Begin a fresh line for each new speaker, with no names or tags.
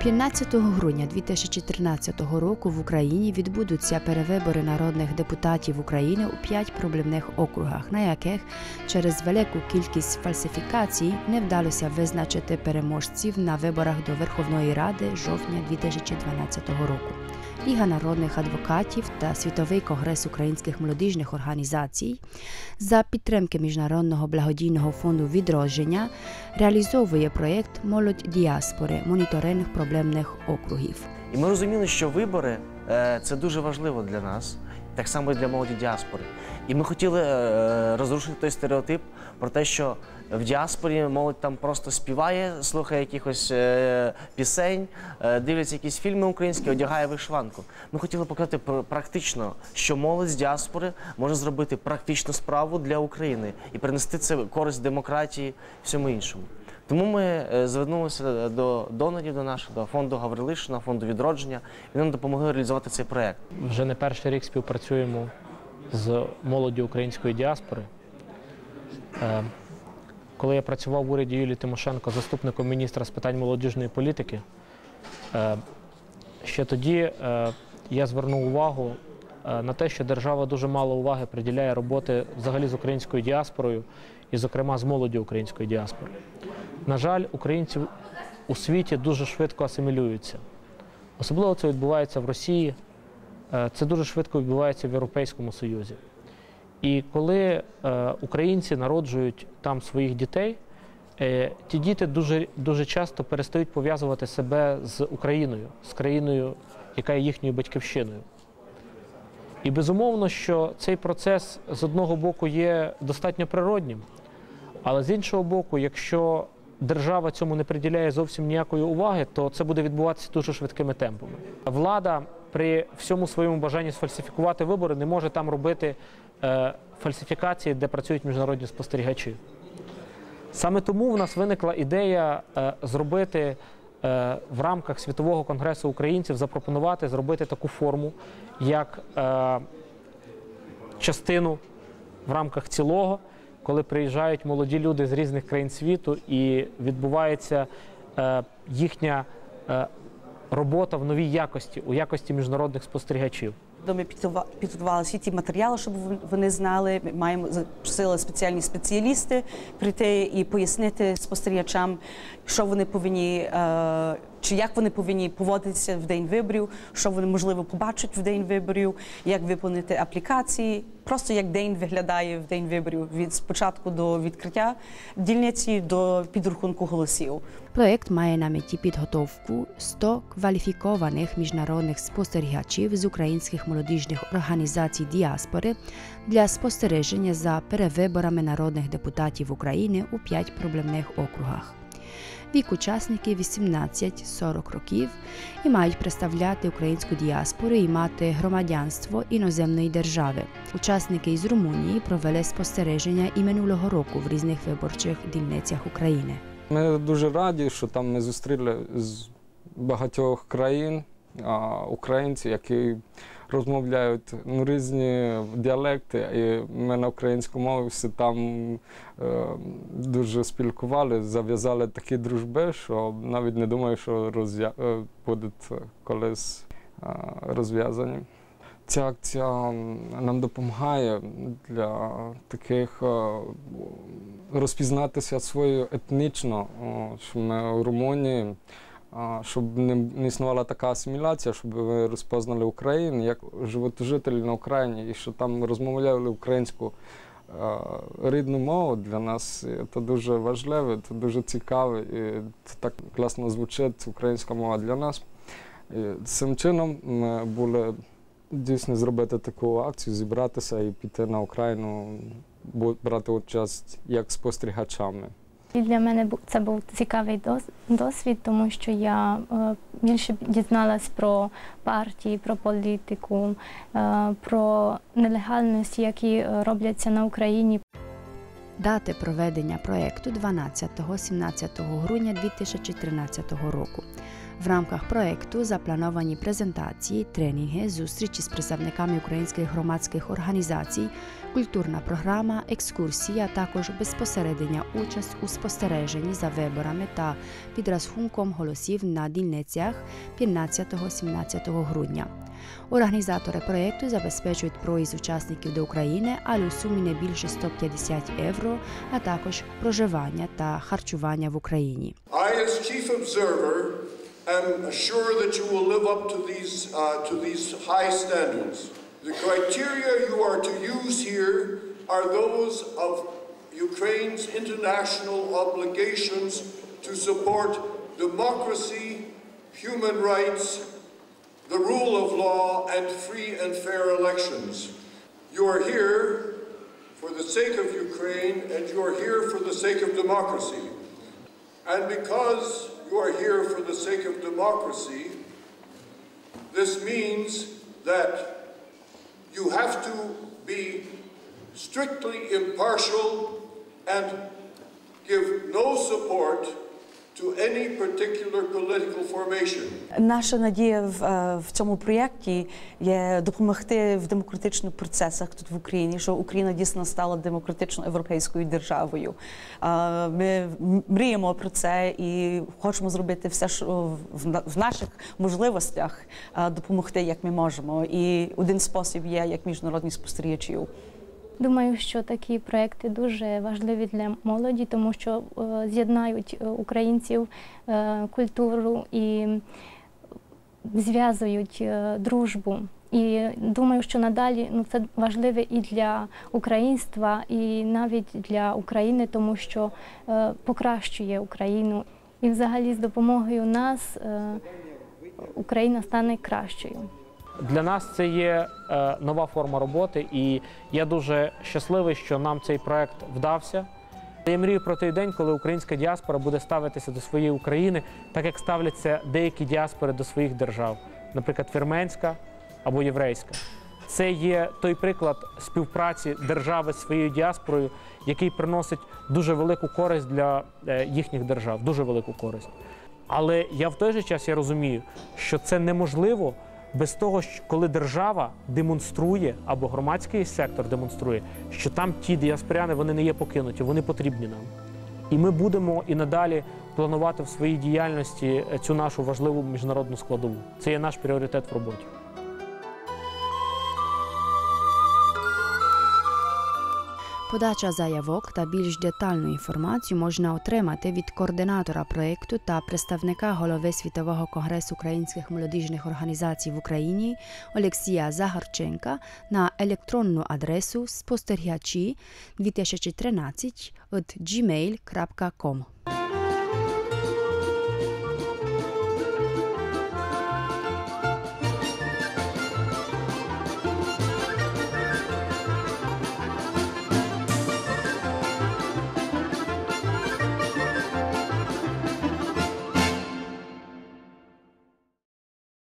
15 грудня 2013 року в Україні відбудуться перевибори народних депутатів України у п'ять проблемних округах, на яких через велику кількість фальсифікацій не вдалося визначити переможців на виборах до Верховної Ради жовтня 2012 року. Ліга народних адвокатів та Світовий конгрес українських молодіжних організацій за підтримки Міжнародного благодійного фонду відродження реалізовує проєкт Молодь діаспори моніторинг проблемних округів.
І ми розуміли, що вибори е, це дуже важливо для нас, так само і для молоді діаспори. І ми хотіли е, розрушити той стереотип про те, що в діаспорі молодь там просто співає, слухає якихось е, пісень, е, дивляться якісь фільми українські, одягає вишиванку. Ми хотіли показати практично, що молодь з діаспори може зробити практичну справу для України і принести це користь демократії всьому іншому. Тому ми е, звернулися до донорів до нашого до фонду Гаврилишина, фонду відродження, і нам допомогли реалізувати цей проект.
Вже не перший рік співпрацюємо з молоддю української діаспори. Е, Коли я працював в уряді Юлії Тимошенко заступником міністра з питань молодіжної політики, е, ще тоді е, я звернув увагу е, на те, що держава дуже мало уваги приділяє роботи взагалі з українською діаспорою і, зокрема, з молоддю української діаспори. На жаль, українці у світі дуже швидко асимілюються. Особливо це відбувається в Росії, Е, Це дуже швидко відбувається в Європейському Союзі. І коли е, українці народжують там своїх дітей, е, ті діти дуже, дуже часто перестають пов'язувати себе з Україною, з країною, яка є їхньою батьківщиною. І безумовно, що цей процес з одного боку є достатньо природнім, але з іншого боку, якщо держава цьому не приділяє зовсім ніякої уваги, то це буде відбуватися дуже швидкими темпами. Влада при всьому своєму бажанні сфальсифікувати вибори не може там робити е, фальсифікації, де працюють міжнародні спостерігачі. Саме тому в нас виникла ідея е, зробити е, в рамках Світового конгресу українців, запропонувати зробити таку форму, як е, частину в рамках цілого, коли приїжджають молоді люди з різних країн світу і відбувається е, їхня е, робота в новій якості, у якості міжнародних спостерігачів.
Ми підготува- підготували всі ті матеріали, щоб вони знали. Ми маємо запросили спеціальні спеціалісти прийти і пояснити спостерігачам, що вони повинні, е, чи як вони повинні поводитися в день виборів, що вони можливо побачать в день виборів, як виповнити аплікації, просто як день виглядає в день виборів від спочатку до відкриття дільниці до підрахунку голосів.
Проєкт має на меті підготовку 100 кваліфікованих міжнародних спостерігачів з українських молодіжних організацій діаспори для спостереження за перевиборами народних депутатів України у п'ять проблемних округах. Вік учасників 18-40 років і мають представляти українську діаспору і мати громадянство іноземної держави. Учасники із Румунії провели спостереження і минулого року в різних виборчих дільницях України.
Ми дуже раді, що там ми зустріли з багатьох країн українців, які розмовляють ну, різні діалекти. І ми на українську мові всі там е, дуже спілкували, зав'язали такі дружби, що навіть не думаю, що розв'я... е, будуть колись е, розв'язані. Ця акція нам допомагає для таких е, розпізнатися свою етнічно, що ми в Румунії, щоб не, існувала така асиміляція, щоб ви розпознали Україну як животожителі на Україні, і що там розмовляли українську е, рідну мову для нас. Це дуже важливо, це дуже цікаво, і це так класно звучить українська мова для нас. І цим чином ми були дійсно зробити таку акцію, зібратися і піти на Україну, брати участь як спостерігачами.
І для мене це був цікавий дос- досвід, тому що я е, більше дізналась про партії, про політику, е, про нелегальності, які е, робляться на Україні.
Дати проведення проєкту 12-17 грудня 2013 року. В рамках проекту заплановані презентації, тренінги, зустрічі з представниками українських громадських організацій, культурна програма, екскурсії, а також безпосередня участь у спостереженні за виборами та підрахунком голосів на дільницях 15-17 грудня. Організатори проєкту забезпечують проїзд учасників до України, але у сумі не більше 150 євро, а також проживання та харчування в Україні.
As chief observer, am assured that you will live up to these, uh, to these high standards. The criteria you are to use here are those of Ukraine's international obligations to support democracy, human rights, the rule of law, and free and fair elections. You are here for the sake of Ukraine, and you are here for the sake of democracy. And because you are here for the sake of democracy, this means that you have to be strictly impartial and give no support to any particular political.
Наша надія в, е, в цьому проєкті є допомогти в демократичних процесах тут в Україні, що Україна дійсно стала демократично європейською державою. Е, Ми мріємо про це і хочемо зробити все, що в наших можливостях е, допомогти, як ми можемо. І один спосіб є як міжнародні спостерігачів.
Думаю, що такі проекти дуже важливі для молоді, тому що е, з'єднають е, українців е, культуру і зв'язують дружбу. І думаю, що надалі ну, це важливе і для українства, і навіть для України, тому що покращує Україну. І взагалі з допомогою нас Україна стане кращою.
Для нас це є е, нова форма роботи, і я дуже щасливий, що нам цей проект вдався. Я мрію про той день, коли українська діаспора буде ставитися до своєї України, так як ставляться деякі діаспори до своїх держав, наприклад, вірменська або єврейська. Це є той приклад співпраці держави з своєю діаспорою, який приносить дуже велику користь для е, їхніх держав, дуже велику користь. Але я в той же час я розумію, що це неможливо без того, коли держава демонструє або громадський сектор демонструє, що там ті діаспоряни вони не є покинуті, вони потрібні нам. І ми будемо і надалі планувати в своїй діяльності е, цю нашу важливу міжнародну складову. Це є наш пріоритет в роботі.
Подача заявок та більш детальну інформацію можна отримати від координатора проєкту та представника голови Світового конгресу українських молодіжних організацій в Україні Олексія Загарченка на електронну адресу спостерігачі 2013 gmail.com.